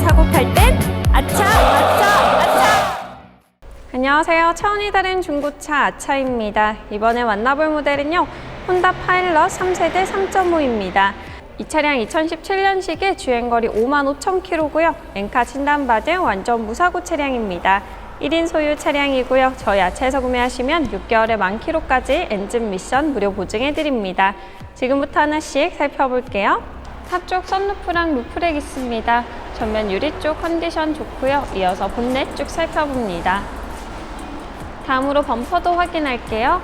사고 팔 땐 아차 아차 아차 안녕하세요 차원이 다른 중고차 아차입니다 이번에 만나볼 모델은요 혼다 파일럿 3세대 3.5입니다 이 차량 2017년식의 주행거리 5만 5천 킬로고요 엔카 진단받은 완전 무사고 차량입니다 1인 소유 차량이고요. 저희 아차에서 구매하시면 6개월에 만 킬로까지 엔진 미션 무료 보증해드립니다. 지금부터 하나씩 살펴볼게요. 탑쪽 선루프랑 루프렉 있습니다. 전면 유리 쪽 컨디션 좋고요. 이어서 본넷 쭉 살펴봅니다. 다음으로 범퍼도 확인할게요.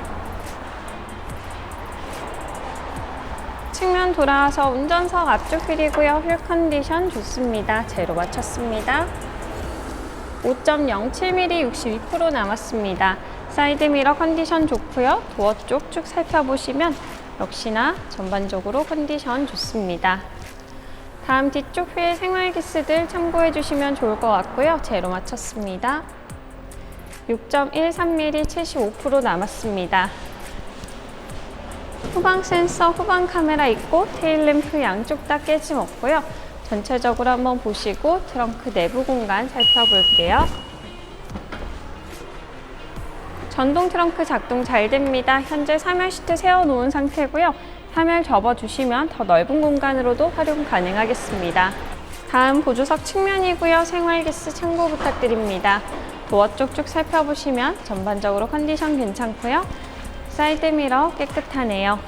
측면 돌아와서 운전석 앞쪽 휠이고요. 휠 컨디션 좋습니다. 제로 맞췄습니다. 5.07mm 62% 남았습니다. 사이드 미러 컨디션 좋고요. 도어 쪽 쭉 살펴보시면 역시나 전반적으로 컨디션 좋습니다. 다음 뒤쪽 휠 생활 기스들 참고해 주시면 좋을 것 같고요. 제로 맞췄습니다. 6.13mm 75% 남았습니다. 후방 센서, 후방 카메라 있고 테일 램프 양쪽 다 깨짐 없고요. 전체적으로 한번 보시고 트렁크 내부 공간 살펴볼게요. 전동 트렁크 작동 잘 됩니다. 현재 3열 시트 세워놓은 상태고요. 3열 접어주시면 더 넓은 공간으로도 활용 가능하겠습니다. 다음 보조석 측면이고요. 생활기스 참고 부탁드립니다. 도어 쪽 쭉 살펴보시면 전반적으로 컨디션 괜찮고요. 사이드 미러 깨끗하네요.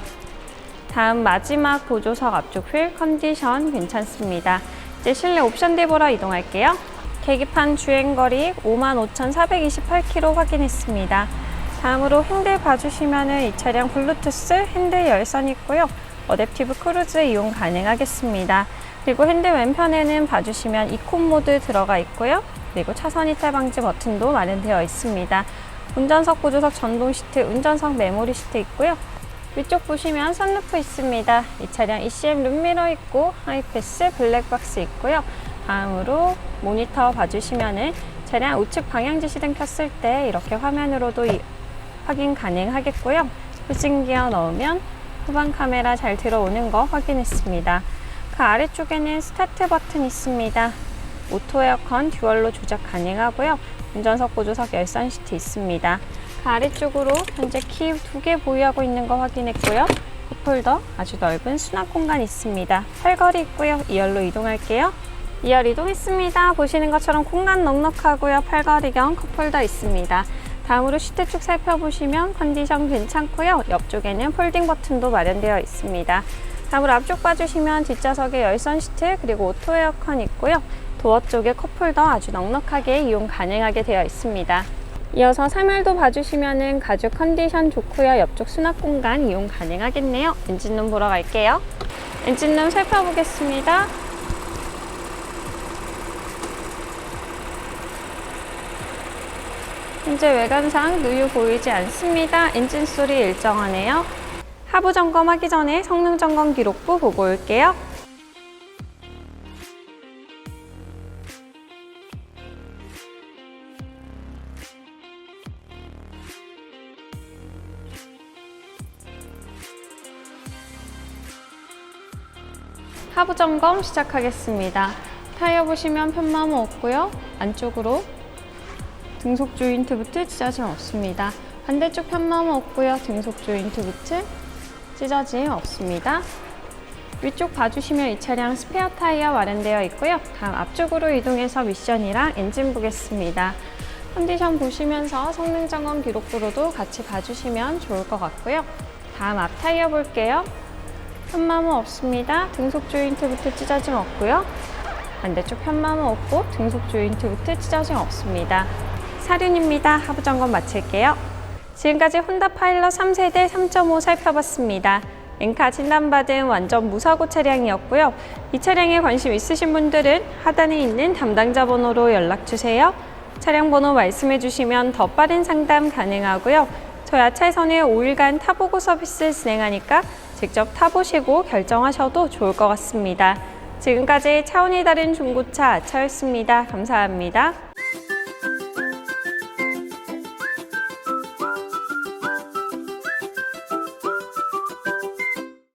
다음 마지막 보조석 앞쪽 휠 컨디션 괜찮습니다. 이제 실내 옵션 대보러 이동할게요. 계기판 주행거리 55,428km 확인했습니다. 다음으로 핸들 봐주시면 이 차량 블루투스 핸들 열선 있고요. 어댑티브 크루즈 이용 가능하겠습니다. 그리고 핸들 왼편에는 봐주시면 이콘 모드 들어가 있고요. 그리고 차선 이탈 방지 버튼도 마련되어 있습니다. 운전석 보조석 전동 시트, 운전석 메모리 시트 있고요. 위쪽 보시면 선루프 있습니다. 이 차량 ECM 룸미러 있고 하이패스 블랙박스 있고요. 다음으로 모니터 봐주시면은 차량 우측 방향 지시등 켰을 때 이렇게 화면으로도 이- 확인 가능하겠고요. 후진 기어 넣으면 후방 카메라 잘 들어오는 거 확인했습니다. 그 아래쪽에는 스타트 버튼 있습니다. 오토 에어컨 듀얼로 조작 가능하고요. 운전석 보조석 열선 시트 있습니다. 그 아래쪽으로 현재 키 두 개 보유하고 있는 거 확인했고요. 컵홀더 아주 넓은 수납 공간 있습니다. 팔걸이 있고요. 2열로 이동할게요. 2열 이동했습니다. 보시는 것처럼 공간 넉넉하고요. 팔걸이 겸 컵홀더 있습니다. 다음으로 시트 쭉 살펴보시면 컨디션 괜찮고요. 옆쪽에는 폴딩 버튼도 마련되어 있습니다. 다음으로 앞쪽 봐주시면 뒷좌석에 열선 시트 그리고 오토 에어컨 있고요. 도어 쪽에 컵홀더 아주 넉넉하게 이용 가능하게 되어 있습니다. 이어서 3열도 봐주시면은 가죽 컨디션 좋고요. 옆쪽 수납 공간 이용 가능하겠네요. 엔진룸 보러 갈게요. 엔진룸 살펴보겠습니다. 현재 외관상 누유 보이지 않습니다. 엔진 소리 일정하네요. 하부 점검하기 전에 성능 점검 기록부 보고 올게요. 하부 점검 시작하겠습니다. 타이어 보시면 편마모 없고요. 안쪽으로 등속 조인트 부트 찢어짐 없습니다. 반대쪽 편마모 없고요. 등속 조인트 부트 찢어짐 없습니다. 위쪽 봐주시면 이 차량 스페어 타이어 마련되어 있고요. 다음 앞쪽으로 이동해서 미션이랑 엔진 보겠습니다. 컨디션 보시면서 성능 점검 기록부로도 같이 봐주시면 좋을 것 같고요. 다음 앞 타이어 볼게요. 편마모 없습니다. 등속 조인트부터 찢어짐 없고요. 반대쪽 편마모 없고 등속 조인트부터 찢어짐 없습니다. 사륜입니다. 하부 점검 마칠게요. 지금까지 혼다 파일럿 3세대 3.5 살펴봤습니다. 엔카 진단받은 완전 무사고 차량이었고요. 이 차량에 관심 있으신 분들은 하단에 있는 담당자 번호로 연락 주세요. 차량 번호 말씀해 주시면 더 빠른 상담 가능하고요. 저희 아차에서는 5일간 타보고 서비스 진행하니까 직접 타보시고 결정하셔도 좋을 것 같습니다. 지금까지 차원이 다른 중고차 아차였습니다. 감사합니다.